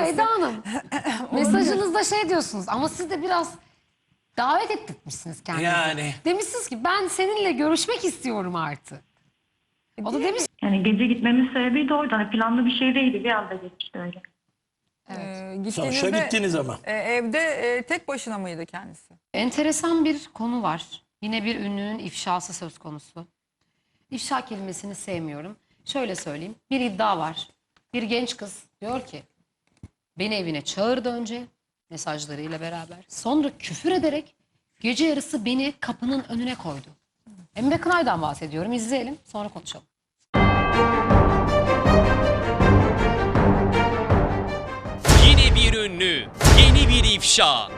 Ama Eda Hanım mesajınızda şey diyorsunuz ama siz de biraz davet ettirmişsiniz kendinizi. Yani. Demişsiniz ki ben seninle görüşmek istiyorum artık. O da demiş Yani gece gitmemin sebebi de oydu. Hani planlı bir şey değildi. Bir anda geçti öyle. Ee, Sonuçta gittiğinizde gittiniz ama. e, evde e, tek başına mıydı kendisi? enteresan bir konu var. Yine bir ünlünün ifşası söz konusu. İfşa kelimesini sevmiyorum. Şöyle söyleyeyim. Bir iddia var. Bir genç kız diyor ki beni evine çağırdı önce mesajlarıyla beraber. Sonra küfür ederek gece yarısı beni kapının önüne koydu. Emre Kınay'dan bahsediyorum. İzleyelim sonra konuşalım. Yine bir ünlü, yeni bir ifşa.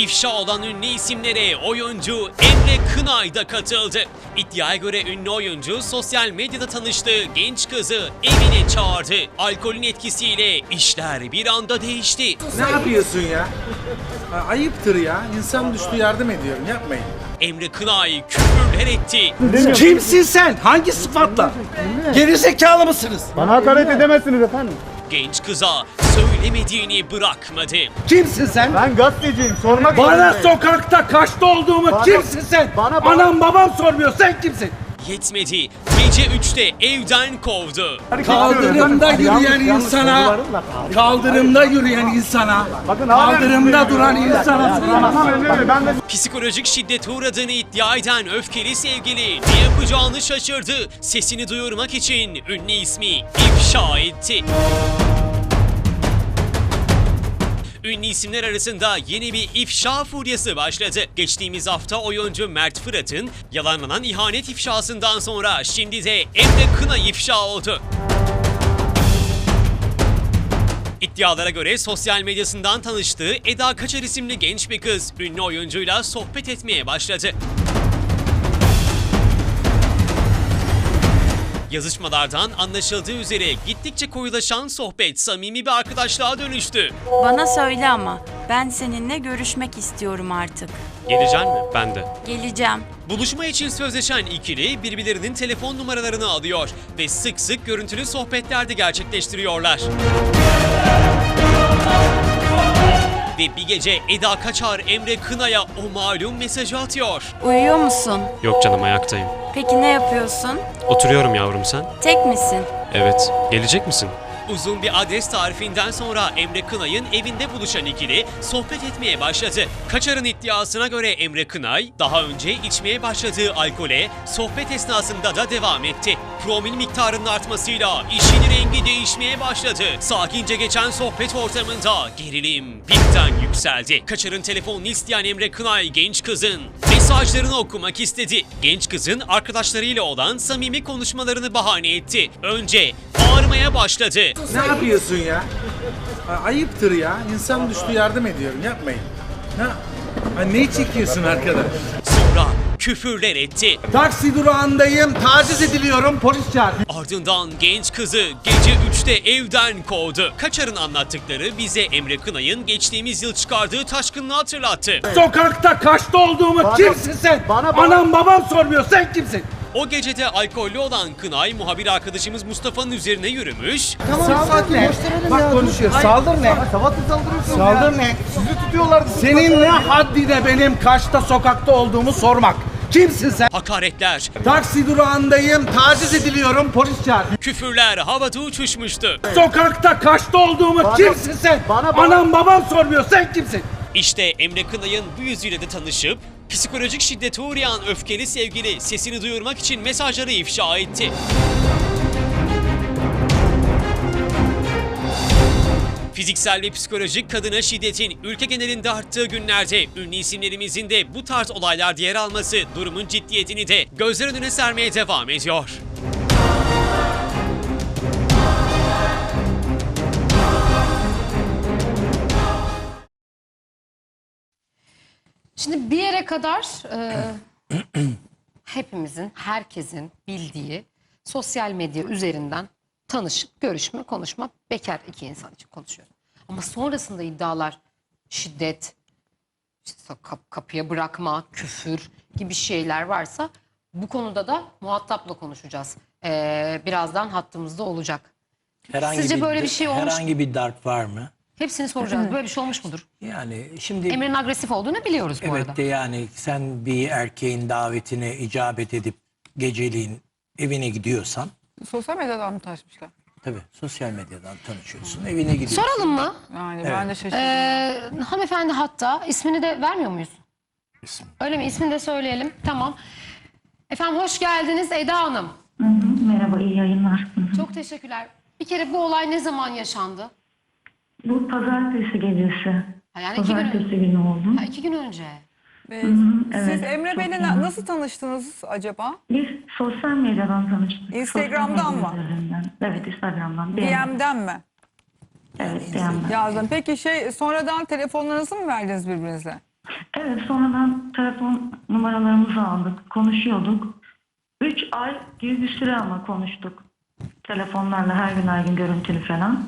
İfşa olan ünlü isimlere oyuncu Emre Kınay da katıldı. İddiaya göre ünlü oyuncu sosyal medyada tanıştığı genç kızı evine çağırdı. Alkolün etkisiyle işler bir anda değişti. Ne yapıyorsun ya? Ayıptır ya. İnsan düştü yardım ediyorum. Yapmayın. Emre Kınay küfürler etti. Kimsin sen? Hangi sıfatla? Gerizekalı mısınız? Bana hakaret edemezsiniz efendim. Genç kıza söylemediğini bırakmadı. Kimsin sen? Ben gazeteciyim. Sormak Bana sokakta kaçta olduğumu Bana- kimsin sen? bana- bana- Anam babam sormuyor. Sen kimsin? Yetmedi. Gece 3'te evden kovdu. Kaldırımda yürüyen insana, kaldırımda yürüyen insana, kaldırımda duran insana Psikolojik şiddete uğradığını iddia eden öfkeli sevgili ne yapacağını şaşırdı. Sesini duyurmak için ünlü ismi ifşa etti. Ünlü isimler arasında yeni bir ifşa furyası başladı. Geçtiğimiz hafta oyuncu Mert Fırat'ın yalanlanan ihanet ifşasından sonra şimdi de Emre Kına ifşa oldu. İddialara göre sosyal medyasından tanıştığı Eda Kaçar isimli genç bir kız ünlü oyuncuyla sohbet etmeye başladı. Yazışmalardan anlaşıldığı üzere gittikçe koyulaşan sohbet samimi bir arkadaşlığa dönüştü. Bana söyle ama ben seninle görüşmek istiyorum artık. Gelecek mi? Ben de. Geleceğim. Buluşma için sözleşen ikili birbirlerinin telefon numaralarını alıyor ve sık sık görüntülü sohbetler de gerçekleştiriyorlar. Ve bir gece Eda Kaçar Emre Kına'ya o malum mesajı atıyor. Uyuyor musun? Yok canım ayaktayım. Peki ne yapıyorsun? Oturuyorum yavrum sen. Tek misin? Evet. Gelecek misin? Uzun bir adres tarifinden sonra Emre Kınay'ın evinde buluşan ikili sohbet etmeye başladı. Kaçar'ın iddiasına göre Emre Kınay daha önce içmeye başladığı alkole sohbet esnasında da devam etti. Promil miktarının artmasıyla işin rengi değişmeye başladı. Sakince geçen sohbet ortamında gerilim birden yükseldi. Kaçar'ın telefonunu isteyen Emre Kınay genç kızın mesajlarını okumak istedi. Genç kızın arkadaşlarıyla olan samimi konuşmalarını bahane etti. Önce bağırmaya başladı. Ne yapıyorsun ya? Ayıptır ya. İnsan düştü yardım ediyorum. Yapmayın. Ha, ha, ne çekiyorsun arkadaş? Sonra küfürler etti. Taksi durağındayım. Taciz ediliyorum. Polis çağır. Ardından genç kızı gece 3'te evden kovdu. Kaçar'ın anlattıkları bize Emre Kınay'ın geçtiğimiz yıl çıkardığı taşkınlığı hatırlattı. Sokakta kaçta olduğumu Bana- kimsin sen? bana- bana- Anam babam sormuyor. Sen kimsin? O gecede alkollü olan Kınay muhabir arkadaşımız Mustafa'nın üzerine yürümüş. Saldır ne? Bak konuşuyor. Saldır ne? Sabah saldırıyorsunuz Saldır ne? Sizi tutuyorlar. Senin ne haddine benim kaçta sokakta olduğumu sormak. Kimsin sen? Hakaretler, Taksi durağındayım. Taciz ediliyorum. Polis çağır. küfürler havada uçuşmuştu. Sokakta kaçta olduğumu Bana- kimsin sen? bana- bana- Anam babam sormuyor. Sen kimsin? İşte Emre Kınay'ın bu yüzüyle de tanışıp psikolojik şiddete uğrayan öfkeli sevgili sesini duyurmak için mesajları ifşa etti. Fiziksel ve psikolojik kadına şiddetin ülke genelinde arttığı günlerde ünlü isimlerimizin de bu tarz olaylarda yer alması durumun ciddiyetini de gözler önüne sermeye devam ediyor. Şimdi bir yere kadar e, hepimizin, herkesin bildiği sosyal medya üzerinden tanışıp görüşme, konuşma bekar iki insan için konuşuyorum. Ama sonrasında iddialar şiddet, işte kap- kapıya bırakma, küfür gibi şeyler varsa bu konuda da muhatapla konuşacağız. E, birazdan hattımızda olacak. Herhangi Sizce böyle bir şey olmuş- Herhangi bir darp var mı? Hepsini soracağız. Böyle bir şey olmuş mudur? Yani şimdi Emre'nin agresif olduğunu biliyoruz bu evet arada. de yani sen bir erkeğin davetine icabet edip geceliğin evine gidiyorsan Sosyal medyadan mı tanışmışlar? tabii sosyal medyadan tanışıyorsun evine gidiyorsun. Soralım mı? Yani ben de şaşırdım. Ee, hanımefendi hatta ismini de vermiyor muyuz? İsim. Öyle mi? İsmini de söyleyelim. Tamam. Efendim hoş geldiniz Eda Hanım. Hı hı, Merhaba, iyi yayınlar. Hı hı. Çok teşekkürler. Bir kere bu olay ne zaman yaşandı? Bu pazartesi gecesi. Ha, yani iki gün, Pazartesi günü oldu. ha, iki gün önce. Ee, evet, Siz Emre çok Bey'le na- nasıl tanıştınız acaba? Biz sosyal medyadan tanıştık. Instagram'dan Sosyal medya mı? üzerinden. Evet, Instagram'dan. DM. DM'den mi? Evet, DM'den. Yazdım. Peki şey sonradan telefonlarınızı mı verdiniz birbirinize? Evet, sonradan telefon numaralarımızı aldık, konuşuyorduk. Üç ay gibi bir süre ama konuştuk. Telefonlarla her gün her gün görüntülü falan.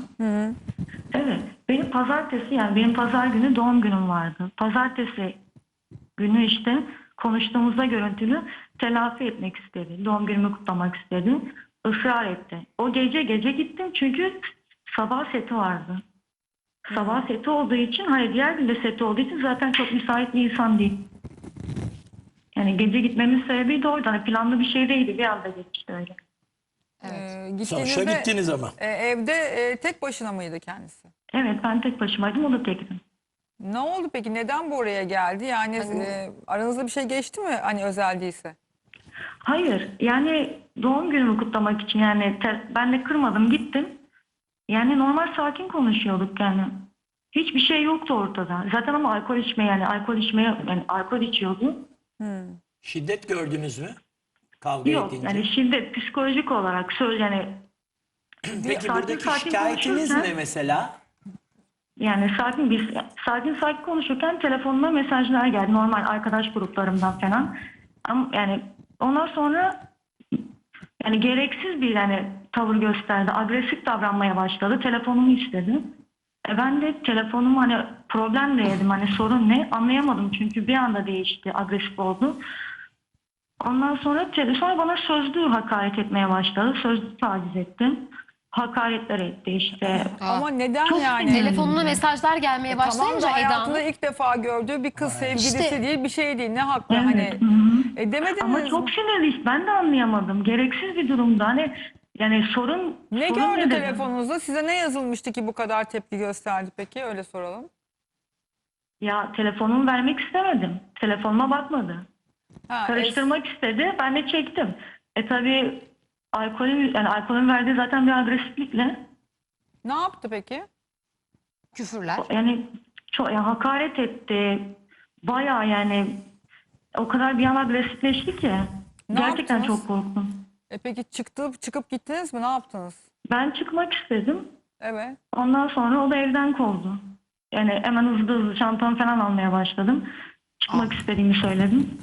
Evet, benim pazartesi yani benim pazar günü doğum günüm vardı. Pazartesi günü işte konuştuğumuzda görüntülü telafi etmek istedi. Doğum günümü kutlamak istedi. Israr etti. O gece gece gittim çünkü sabah seti vardı. Sabah seti olduğu için, hayır diğer gün de seti olduğu için zaten çok müsait bir insan değil. Yani gece gitmemin sebebi de oydu. Hani planlı bir şey değildi. Bir anda geçti öyle. Ee, Sonuçta gittiğinizde gittiniz ama. e, evde e, tek başına mıydı kendisi? Evet ben tek başımaydım. O da tektim. Ne oldu peki? Neden bu oraya geldi? Yani e, aranızda bir şey geçti mi? Hani özel değilse. Hayır. Yani doğum günümü kutlamak için yani te- ben de kırmadım gittim. Yani normal sakin konuşuyorduk yani. Hiçbir şey yoktu ortada. Zaten ama alkol içme yani alkol içmeye yani alkol içiyordu. Şiddet gördünüz mü? Kavga Yok edince. yani şiddet psikolojik olarak söz yani Peki sakin buradaki sakin şikayetiniz ne mesela? Yani sakin biz sakin sakin konuşurken telefonuma mesajlar geldi normal arkadaş gruplarımdan falan. Ama yani ondan sonra yani gereksiz bir yani tavır gösterdi. Agresif davranmaya başladı. Telefonumu istedi. E ben de telefonumu hani problem de yedim. Hani sorun ne anlayamadım çünkü bir anda değişti. Agresif oldu. Ondan sonra tele- sonra bana sözlü hakaret etmeye başladı. Sözlü taciz etti. Hakaretler etti işte. Ama neden Çok yani? sinirli. Telefonuna mesajlar gelmeye Tamam başlayınca da Eda hayatında Hanım. ilk defa gördüğü bir kız sevgilisi İşte- değil bir şey değil. Ne haklı Evet, hani. hı hı. E demediniz Ama mi? çok sinirli. Ben de anlayamadım. Gereksiz bir durumda. Hani yani sorun Ne sorun gördü dedim. telefonunuzda? Size ne yazılmıştı ki bu kadar tepki gösterdi peki? Öyle soralım. Ya telefonumu vermek istemedim. Telefonuma bakmadı. Ha, Karıştırmak istedi. Ben de çektim. E tabii alkolün yani alkolün verdiği zaten bir agresiflikle es- ne yaptı peki? Küfürler. yani çok yani hakaret etti. Bayağı yani o kadar bir an agresifleşti ki. Ne Gerçekten yaptınız? çok korktum. E peki çıktı, çıkıp gittiniz mi? Ne yaptınız? Ben çıkmak istedim. Evet. Ondan sonra o da evden kovdu. Yani hemen hızlı hızlı çantamı falan almaya başladım. Çıkmak istediğimi söyledim.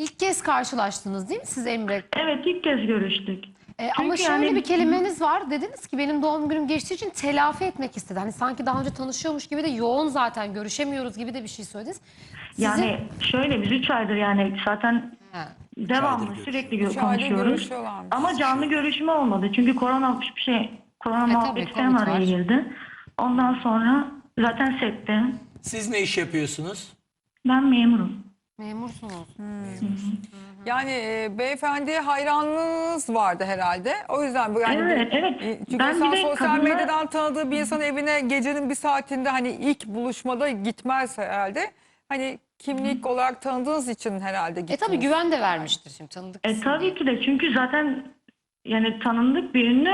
İlk kez karşılaştınız değil mi siz Emre? Evet ilk kez görüştük. E, ama şöyle yani- bir kelimeniz var. Dediniz ki benim doğum günüm geçtiği için telafi etmek istedi. Hani sanki daha önce tanışıyormuş gibi de yoğun zaten görüşemiyoruz gibi de bir şey söylediniz. Sizin... Yani şöyle biz 3 aydır yani zaten Ha. devamlı sürekli Üç konuşuyoruz. Ama canlı görüşme olmadı. Çünkü korona bir şey korona E, muhabbeti falan araya girdi. Ondan sonra zaten sette Siz ne iş yapıyorsunuz? ben memurum. Memursunuz. Yani e, beyefendiye hayranlığınız vardı herhalde. O yüzden bu yani Evet, evet. E, Çünkü Ben bir insan de sosyal kadınlar- medyadan tanıdığı bir insan evine gecenin bir saatinde hani ilk buluşmada gitmez herhalde. Hani kimlik olarak tanıdığınız için herhalde E gittiniz. tabii güven de vermiştir şimdi tanıdık. E tabii ki de çünkü zaten yani tanındık bir ünlü.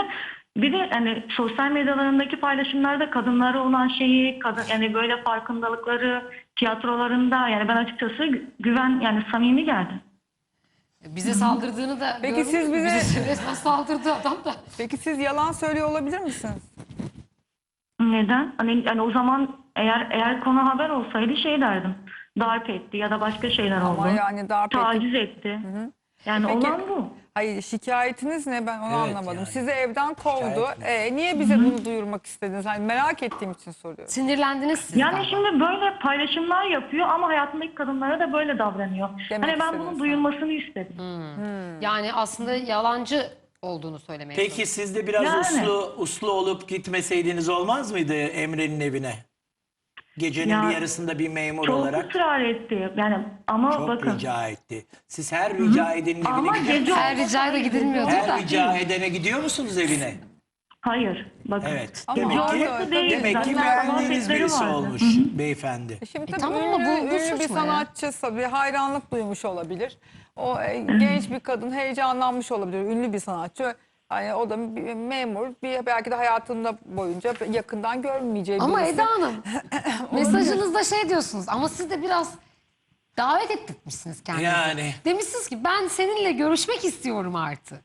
Bir de hani sosyal medyalarındaki paylaşımlarda kadınlara olan şeyi, kadın yani böyle farkındalıkları tiyatrolarında yani ben açıkçası gü- güven yani samimi geldi. Bize saldırdığını da Peki gördünüz siz mü? bize- resmen saldırdı adam da. Peki siz yalan söylüyor olabilir misiniz? Neden? Hani yani o zaman eğer eğer konu haber olsaydı şey derdim. Darp etti ya da başka şeyler oldu. Ama yani darp etti. Taciz etti. Yani Peki- olan bu. Hayır şikayetiniz ne ben onu Evet, anlamadım. yani. Sizi evden kovdu. Şikayet E, niye bize bunu duyurmak istediniz? Hani merak ettiğim için soruyorum. Sinirlendiniz siz Yani galiba. şimdi böyle paylaşımlar yapıyor ama hayatındaki kadınlara da böyle davranıyor. Demek hani ben bunun duyulmasını istedim. Yani aslında yalancı olduğunu söylemeye Peki siz de biraz Yani. uslu uslu olup gitmeseydiniz olmaz mıydı Emre'nin evine? Gecenin Ya, bir yarısında bir memur Çok olarak ısrar etti. Yani ama çok bakın. rica etti. Siz her rica edenin evine Ama gece Her ricaya da gidilmiyordur da. Her rica edene gidiyor musunuz evine? Hayır. Bakın. Evet. Ama demek ki orada değil, demek ki zaten beğendiğiniz muhabbetleri birisi vardı. olmuş beyefendi. Şimdi E tabii tamam ama ünlü, bu- bu ünlü suç bir mu ya? sanatçı bir hayranlık duymuş olabilir. O e, genç bir kadın heyecanlanmış olabilir. Ünlü bir sanatçı. Yani o da bir memur. Bir, belki de hayatında boyunca yakından görmeyeceği Ama birisi. Eda Hanım mesajınızda şey diyorsunuz ama siz de biraz davet etmişsiniz kendinizi. Yani. Demişsiniz ki ben seninle görüşmek istiyorum artık.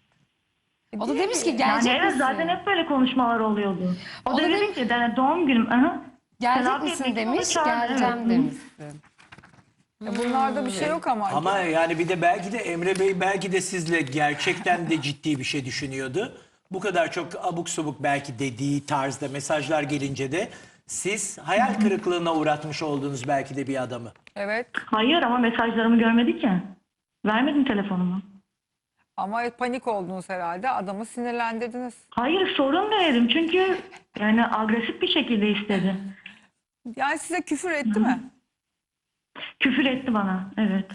O da demiş ki Yani gelecek evet misin? zaten hep böyle konuşmalar oluyordu. O, O da da dedi demiş- ki yani doğum günüm. Aha, Gelecek telafi misin etmek için demiş, onu çağırdı, geleceğim evet. Demişsin. E, Bunlarda bir şey yok ama. Ama yani bir de belki de Emre Bey belki de sizle gerçekten de ciddi bir şey düşünüyordu. Bu kadar çok abuk subuk belki dediği tarzda mesajlar gelince de siz hayal kırıklığına uğratmış oldunuz belki de bir adamı. Evet. Hayır ama mesajlarımı görmedi ki. Vermedim telefonumu. Ama panik oldunuz herhalde. Adamı sinirlendirdiniz. Hayır sorun dedim çünkü yani agresif bir şekilde istedi. Yani size küfür etti mi? Küfür etti bana. Evet.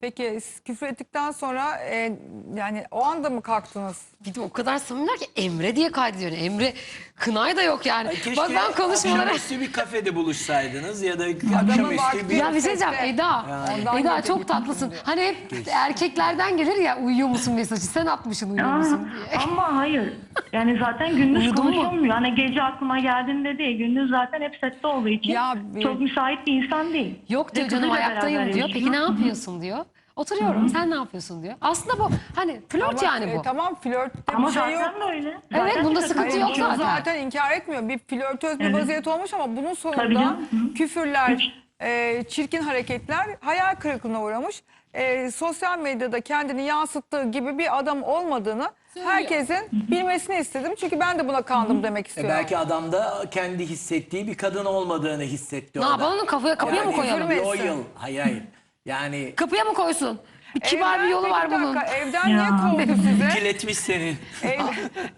Peki siz küfür ettikten sonra e, yani o anda mı kalktınız? Bir de o kadar samimiler ki Emre diye kaydediyor. Yani Emre Kınay da yok yani. Keşke Bak ben konuşmalara... akşamüstü bir kafede buluşsaydınız ya da akşamüstü bir... Ya bir şey diyeceğim Eda. Ondan Eda çok tatlısın. Hani hep erkeklerden gelir ya uyuyor musun mesajı. Sen atmışsın uyuyor Aa, musun diye. ama hayır. Yani zaten gündüz Uyudun mu? konuşulmuyor. Hani gece aklıma geldiğinde değil. Gündüz zaten hep sette olduğu için Ya bir- çok müsait bir insan değil. Yok diyor Ve canım kızıyla ayaktayım beraber diyor. Peki ne yapıyorsun diyor. Oturuyorum sen ne yapıyorsun diyor. Aslında bu hani flört Ama, yani e, bu. tamam flörtte Ama bir şey zaten yok. böyle. Evet, Zaten bunda sıkıntı Hayır, yok bir şey zaten. Zaten inkar etmiyor. Bir flörtöz bir Evet. vaziyet olmuş ama bunun Tabii sonunda canım, hı. küfürler, e, çirkin hareketler hayal kırıklığına uğramış. E, sosyal medyada kendini yansıttığı gibi bir adam olmadığını herkesin bilmesini istedim. Çünkü ben de buna kandım demek E istiyorum. belki adam da kendi hissettiği bir kadın olmadığını hissetti Ne o da. yapalım kafaya kapıya mı Yani koyalım? Loyal. Hayır hayır. Yani Kapıya mı koysun? Bir kibar bir yolu var bir bunun. Evden Ya. niye kovdu sizi? kiletmiş seni. Ev,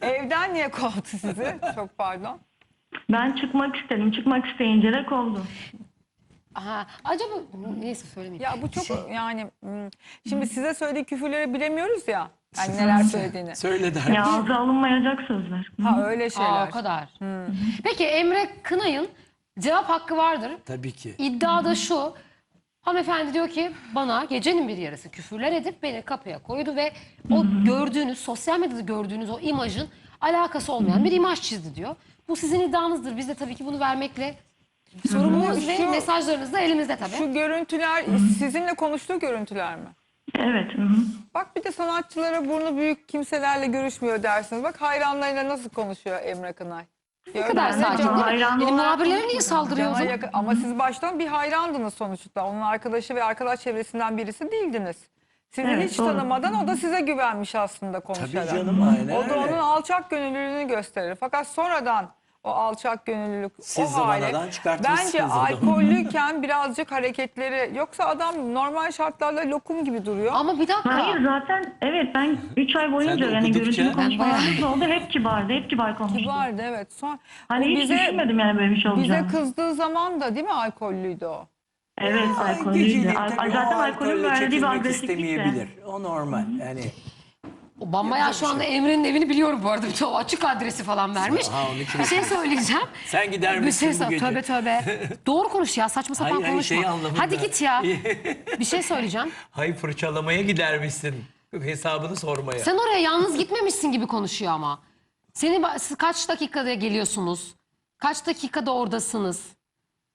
evden niye kovdu sizi? Çok pardon. Ben çıkmak istedim. Çıkmak isteyince de kovdu. Aha, acaba neyse söylemeyeyim. Ya bu çok Şey- yani hmm, şimdi size söylediği küfürleri bilemiyoruz ya. Yani neler söylediğini. Söyle der. Ya ağza alınmayacak sözler. Ha öyle şeyler. Aa, o kadar. Peki Emre Kınay'ın cevap hakkı vardır. Tabii ki. İddia da şu. Hanımefendi diyor ki bana gecenin bir yarısı küfürler edip beni kapıya koydu ve o gördüğünüz sosyal medyada gördüğünüz o imajın alakası olmayan bir imaj çizdi diyor. Bu sizin iddianızdır. Biz de tabii ki bunu vermekle sorumluyuz ve Şu- mesajlarınız da elimizde tabii. Şu görüntüler sizinle konuştuğu görüntüler mi? Evet. hı hı. Bak bir de sanatçılara burnu büyük kimselerle görüşmüyor dersiniz. Bak hayranlarıyla nasıl konuşuyor Emre Kınay. Ne kadar Ben sakin değil mi? Benim muhabirlere niye saldırıyor Cana yakın- Ama siz baştan bir hayrandınız sonuçta. Onun arkadaşı ve arkadaş çevresinden birisi değildiniz. Sizi Evet, hiç doğru. tanımadan o da size güvenmiş aslında konuşarak. Tabii canım aynen O da öyle. onun alçak gönüllülüğünü gösterir. Fakat sonradan o alçak gönüllülük, Siz o çıkartmışsınız bence alkollüyken birazcık hareketleri yoksa adam normal şartlarda lokum gibi duruyor. Ama bir dakika. Hayır zaten evet ben 3 ay boyunca Sen de yani okudukça- görüntülü konuşmalarımız oldu. Hep kibardı. Hep kibar konuştu. Kibardı evet. Son, Hani o hiç bize, düşünmedim yani böyle bir şey bize olacağını. kızdığı zaman da değil mi alkollüydü o? Evet alkollüydü. Geceliğin Al- tabii o Zaten alkolün alkolle verdiği bir çekilmek agresiflik de. istemeyebilir. O normal. Yani O bambayağı şu anda Emre'nin evini biliyorum bu arada. Bir o açık adresi falan vermiş. Ha, Bir şey söyleyeceğim. sen gider Bir misin şey bu söyle. gece? Tövbe tövbe. Doğru konuş ya. Saçma sapan Hayır, hayır, konuşma. şey anlamında. Hadi git ya. bir şey söyleyeceğim. Hayır fırçalamaya gider misin? Hesabını sormaya. Sen oraya yalnız gitmemişsin gibi konuşuyor ama. Seni siz kaç dakikada geliyorsunuz? Kaç dakikada oradasınız?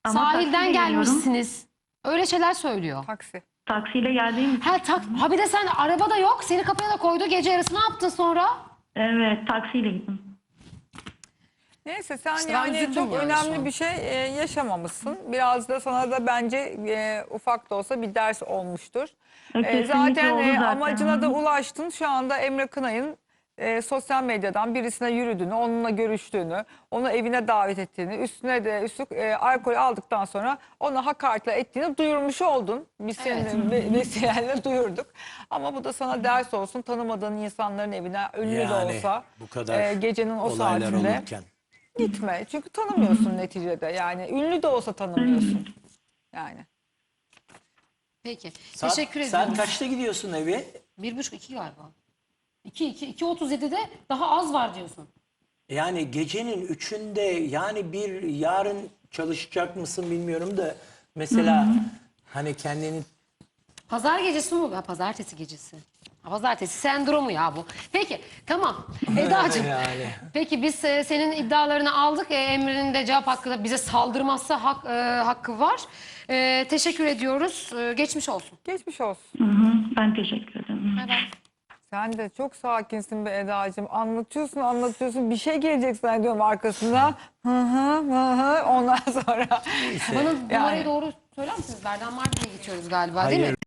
Ama Sahilden geliyorum. gelmişsiniz. Öyle şeyler söylüyor. Taksi. Taksiyle geldiğim için. Ha, tak, ha bir de sen araba da yok. Seni kapıya da koydu. Gece yarısı ne yaptın sonra? Evet taksiyle gittim. Neyse sen İşte ben yani üzüldüm çok yani önemli an. bir şey e, yaşamamışsın. Biraz da sana da bence e, ufak da olsa bir ders olmuştur. E, E, kesinlikle zaten, oldu e, zaten. amacına da ulaştın. Şu anda Emre Kınay'ın e, sosyal medyadan birisine yürüdüğünü, onunla görüştüğünü, onu evine davet ettiğini, üstüne de üstlük e, alkol aldıktan sonra ona hakaretle ettiğini duyurmuş oldun. Biz senin ve- vesileyle duyurduk. Ama bu da sana ders olsun. Tanımadığın insanların evine ünlü de Yani olsa bu kadar e, gecenin o saatinde olurken. gitme. Çünkü tanımıyorsun neticede. Yani ünlü de olsa tanımıyorsun. Yani. Peki. Saat- Teşekkür Sen ediyorum. kaçta gidiyorsun eve? Bir buçuk iki galiba. İki, iki, iki otuz yedide daha az var diyorsun. Yani gecenin üçünde yani bir yarın çalışacak mısın bilmiyorum da mesela hani kendini Pazar gecesi mi bu? Ha, pazartesi gecesi. Ha, Pazartesi sendromu ya bu. Peki tamam. Eda'cığım. yani. Peki biz e, senin iddialarını aldık. E, Emre'nin de cevap hakkı da bize saldırmazsa hak, e, hakkı var. E, teşekkür ediyoruz. E, geçmiş olsun. Geçmiş olsun. Hı hı, ben teşekkür ederim. Bay bay. Sen de çok sakinsin be Eda'cığım. Anlatıyorsun anlatıyorsun. Bir şey gelecek zannediyorum arkasından. Hı hı hı hı. Ondan sonra. Bana numarayı doğru söyler misiniz? Berdan Mardin'e geçiyoruz galiba değil mi? Hayır.